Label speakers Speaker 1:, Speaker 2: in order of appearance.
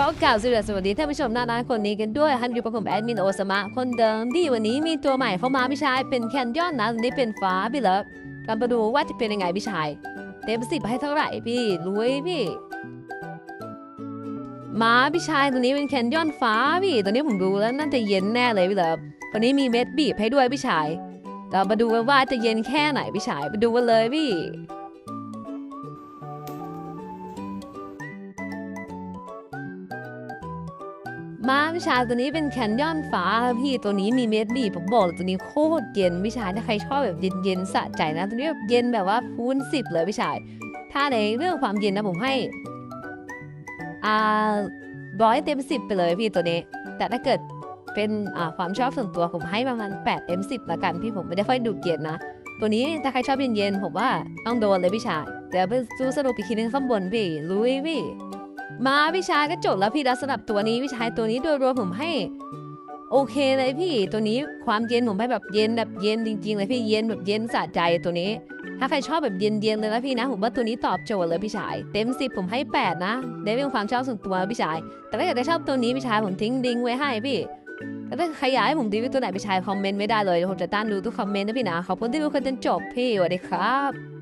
Speaker 1: ก็กล่าวสวัสดีท่านผู้ชมน้าร้านคนนี้กันด้วยฮันอยู่กับผมแอดมินโอสมะคนเดิมที่วันนี้มีตัวใหม่เข้ามาพี่ชายเป็นแคนยอนนะตัวนี้เป็นฟ้าพี่เลิฟกันมาดูว่าจะเป็นยังไงพี่ชาย เต็มสิบให้เท่าไหร่พี่รวยพี่มาพี่ชายตัวนี้เป็นแคนยอนฟ้าพี่ตัวนี้ผมดูแล้วน่าจะเย็นแน่เลยพี่เลิฟตัวนี้มีเม็ดบีบให้ด้วยพี่ชายเรามาดูกันว่าจะเย็นแค่ไหนพี่ชายไปดูกันเลยพี่ มาพี่ชาตัวนี้เป็นแคนยอนฟ้าพี่ตัวนี้มีเม็ดบีบผมบอกตัวนี้โคตรเย็นพี่ชาถ้าใครชอบแบบเย็นๆสะใจนะ ตัวนี้แบบเย็นแบบว่าคูณสิบเลยพี่ชาย ถ้าในเรื่องความเย็นนะผมให้อ่าร้อยเต็มสิบไปเลยพี่ตัวนี้ แต่ถ้าเกิดเป็นอ่าความชอบส่วนตัวผมให้ประมาณ8เต็มสิบละกันพี่ผมไม่ได้ค่อยดูเกีย็นนะ ตัวนี้ถ้าใครชอบเย็นๆผมว่าต้องโดนเลยพี่ชายเดี๋ยวไปดูสรุปอีกทีนึงข้างบนพี่ลุยพี่ มาพี่ชายก็จบแล้วพี่แล้วสำหรับตัวนี้พี่ชายตัวนี้โดยรวมผมให้ โอเคเลยพี่ตัวนี้ความเย็นผมให้แบบเย็นแบบเย็นจริงๆเลยพี่เย็นแบบเย็นสะใจตัวนี้ ถ้าใครชอบแบบเย็นๆเลยนะพี่นะผมว่าตัวนี้ตอบโจทย์เลยพี่ชาย เต็มสิบผมให้แปดนะได้เป็นความชอบส่วนตัวพี่ชาย แต่ถ้าเกิดได้ชอบตัวนี้พี่ชายผมทิ้งลิงก์ไว้ให้พี่แต่ถ้าใครอยากให้ผมรีวิวตัวไหนพี่ชายคอมเมนต์ไว้ได้เลยเดี๋ยวผมจะตั้งดูทุกคอมเมนต์นะพี่นะขอบคุณที่ดูกันจนจบพี่สวัสดีครับ